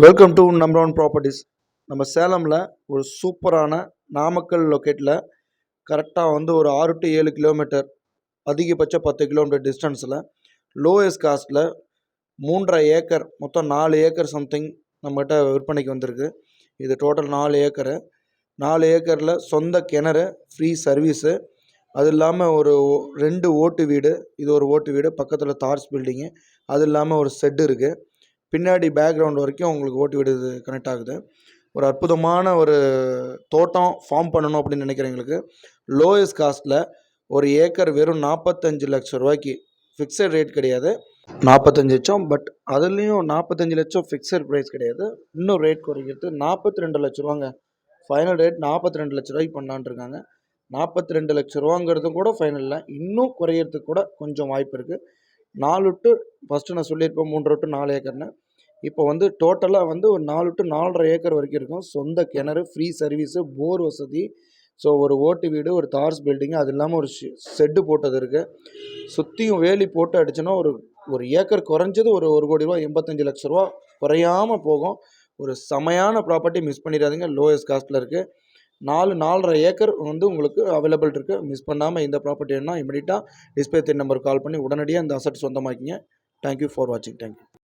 Welcome to number one properties நம்ம சேலமில் ஒரு சூப்பரான நாமக்கல் லொக்கேட்டில் கரெக்டாக வந்து ஒரு ஆறு டு ஏழு கிலோமீட்டர் அதிகபட்ச பத்து கிலோமீட்டர் டிஸ்டன்ஸில் லோயஸ்ட் காஸ்ட்டில் மூன்றரை ஏக்கர் மொத்தம் நாலு ஏக்கர் சம்திங் நம்மகிட்ட விற்பனைக்கு வந்திருக்கு. இது டோட்டல் நாலு ஏக்கரு. நாலு ஏக்கரில் சொந்த கிணறு ஃப்ரீ சர்வீஸு அது இல்லாமல் ஒரு ஓ- ரெண்டு ஓட்டு வீடு. இது ஒரு ஓட்டு வீடு பக்கத்தில் தார்ஸ் பில்டிங்கு அது இல்லாமல் ஒரு செட்டு இருக்குது பின்னாடி பேக்ரவுண்ட் வரைக்கும் உங்களுக்கு ஓட்டி விடுது கனெக்ட் ஆகுது. ஒரு அற்புதமான ஒரு தோட்டம் ஃபார்ம் பண்ணணும் அப்படின்னு நினைக்கிறவங்களுக்கு லோயஸ்ட் காஸ்ட்டில் ஒரு ஏக்கர் வெறும் நாற்பத்தஞ்சு லட்சம் ரூபாய்க்கு ஃபிக்ஸட் ரேட் கிடையாது. நாற்பத்தஞ்சு லட்சம் பட் அதுலேயும் நாற்பத்தஞ்சு லட்சம் ஃபிக்ஸட் ப்ரைஸ் கிடையாது. இன்னும் ரேட் குறைக்கிறது நாற்பத்தி ரெண்டு லட்ச ரூபாங்க. ஃபைனல் ரேட் நாற்பத்தி ரெண்டு லட்ச ரூபாய்க்கு பண்ணலான்னு இருக்காங்க. நாற்பத்தி ரெண்டு லட்ச ரூபாங்கிறதும் கூட ஃபைனலில் இன்னும் குறையிறதுக்கு கூட கொஞ்சம் வாய்ப்பு இருக்குது நாலு டு ஃபஸ்ட்டு நான் சொல்லியிருப்பேன் மூன்றரை டு நாலு ஏக்கர்னு. இப்போ வந்து டோட்டலாக வந்து ஒரு நாலு டு நாலரை ஏக்கர் வரைக்கும் இருக்கும். சொந்த கிணறு ஃப்ரீ சர்வீஸு போர் வசதி. ஸோ ஒரு ஓட்டு வீடு ஒரு தார்ஸ் பில்டிங்கு அது இல்லாமல் ஒரு ஷெட்டு போட்டது இருக்குது சுற்றியும் வேலி போட்டு அடிச்சோன்னா ஒரு ஒரு ஏக்கர் குறைஞ்சது ஒரு ஒரு கோடி ரூபா எண்பத்தஞ்சு லட்ச ரூபா குறையாமல் போகும். ஒரு செமையான ப்ராப்பர்ட்டி மிஸ் பண்ணிடாதீங்க. லோயஸ்ட் காஸ்ட்டில் இருக்குது நாலு நாலரை ஏக்கர் வந்து உங்களுக்கு அவைலபிள் இருக்குது மிஸ் பண்ணாமல் இந்த ப்ராப்பர்ட்டி என்ன இமீடியட்டாக டிஸ்பிளே தென் நம்பர் கால் பண்ணி உடனடியாக இந்த அசட் சொந்தமாக்கிங்க. தேங்க்யூ ஃபார் வாட்சிங் தேங்க்யூ